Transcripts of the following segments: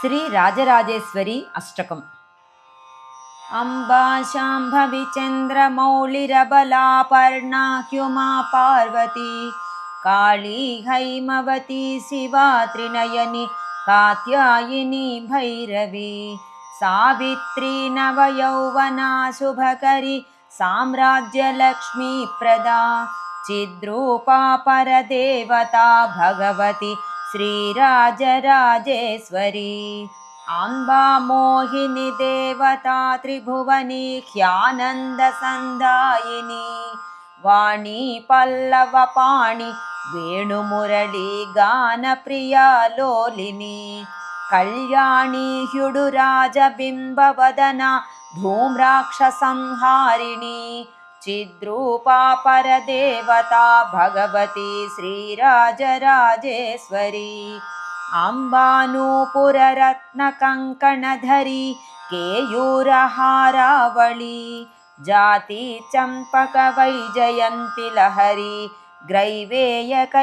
श्रीराजराजेश्वरी अष्टकम्। अम्बा शाम्भविचन्द्रमौलिरबलापर्णा ह्युमा पार्वती काली हैमवती शिवा त्रिनयनि कात्यायिनी भैरवी सावित्री नवयौवना शुभकरी साम्राज्यलक्ष्मीप्रदा चिद्रूपा परदेवता भगवती श्रीराजराजेश्वरी। अम्बा मोहिनी देवता त्रिभुवनी ह्यानन्दसन्दायिनी वाणी पल्लवपाणि वेणुमुरळी गानप्रिया लोलिनी कल्याणी ह्युडुराजबिम्बवदना धूम्राक्षसंहारिणी चिद्रूपा परदेवता भगवती श्रीराजराजेश्वरी अम्बानूपुररत्नकङ्कणधरी केयूरहारावळी जाति चम्पकवैजयन्ति लहरी ग्रैवेयकैराजिता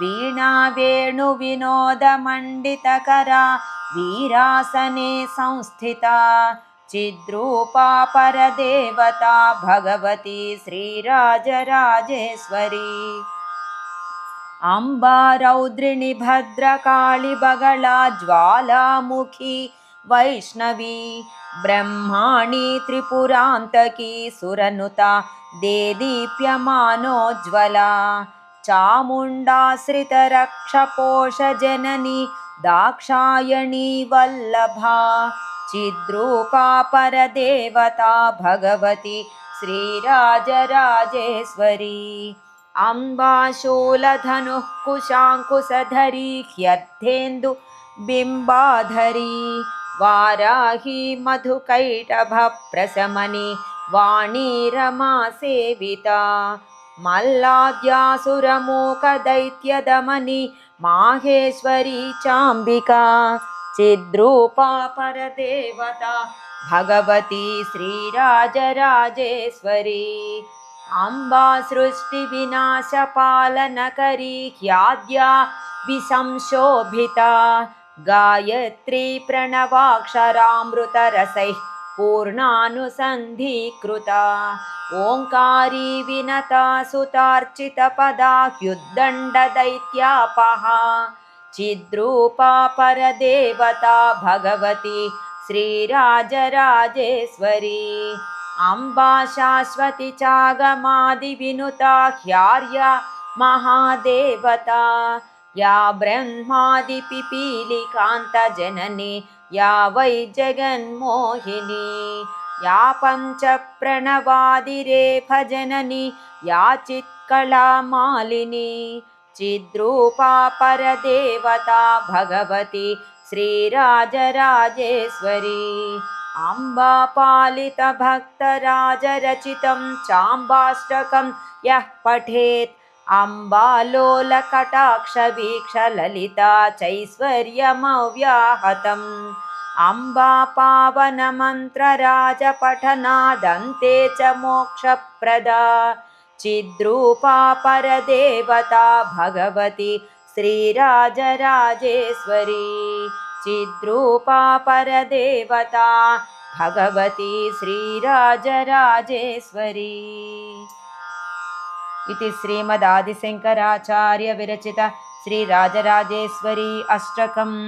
वीणा वेणुविनोदमण्डितकरा वीरासने संस्थिता चिद्रूपा परदेवता भगवती श्रीराजराजेश्वरी। अम्बा रौद्रिणि भद्रकाळिबगला ज्वालामुखी वैष्णवी ब्रह्माणि त्रिपुरान्तकी सुरनुता देदीप्यमानोज्ज्वला चामुण्डाश्रितरक्षपोषजननी दाक्षायणी वल्लभा चिद्रूपा परदेवता भगवती श्रीराजराजेश्वरी। अम्बाशूलधनुः कुशाङ्कुशधरी ह्यर्थेन्दु बिम्बाधरी। वाराही मधुकैटभप्रशमनि वाणी रमा सेविता मल्लाद्यासुरमूकदैत्यदमनि माहेश्वरी चाम्बिका चिद्रूपा परदेवता भगवती श्रीराजराजेश्वरी अम्बा सृष्टिविनाशपालनकरी ह्याद्या विसंशोभिता गायत्री प्रणवाक्षरामृतरसैः पूर्णानुसन्धीकृता ओङ्कारी विनता सुतार्चितपदा ह्युद्दण्डदैत्यापहा चिद्रूपा परदेवता भगवती श्रीराजराजेश्वरी। अम्बा शाश्वती चागमादिविनुता ह्यार्या महादेवता। या ब्रह्मादिपिपीलिकान्तजननी या वै जगन्मोहिनी। या पञ्चप्रणवादिरेफजननी या चित्कलामालिनी चिद्रूपा परदेवता भगवती श्रीराजराजेश्वरी। अम्बा पालितभक्तराजरचितं चाम्बाष्टकं यः पठेत्। अम्बालोलकटाक्षवीक्षललिता चैश्वर्यमव्याहतम् अम्बा पावनमन्त्रराजपठनादन्ते च मोक्षप्रदा चिद्रूपा परदेवता भगवती श्रीराजराजेश्वरी। चिद्रूपा परदेवता भगवती श्रीराजराजेश्वरी। इति श्रीमदादिशङ्कराचार्यविरचित श्रीराजराजेश्वरी अष्टकम्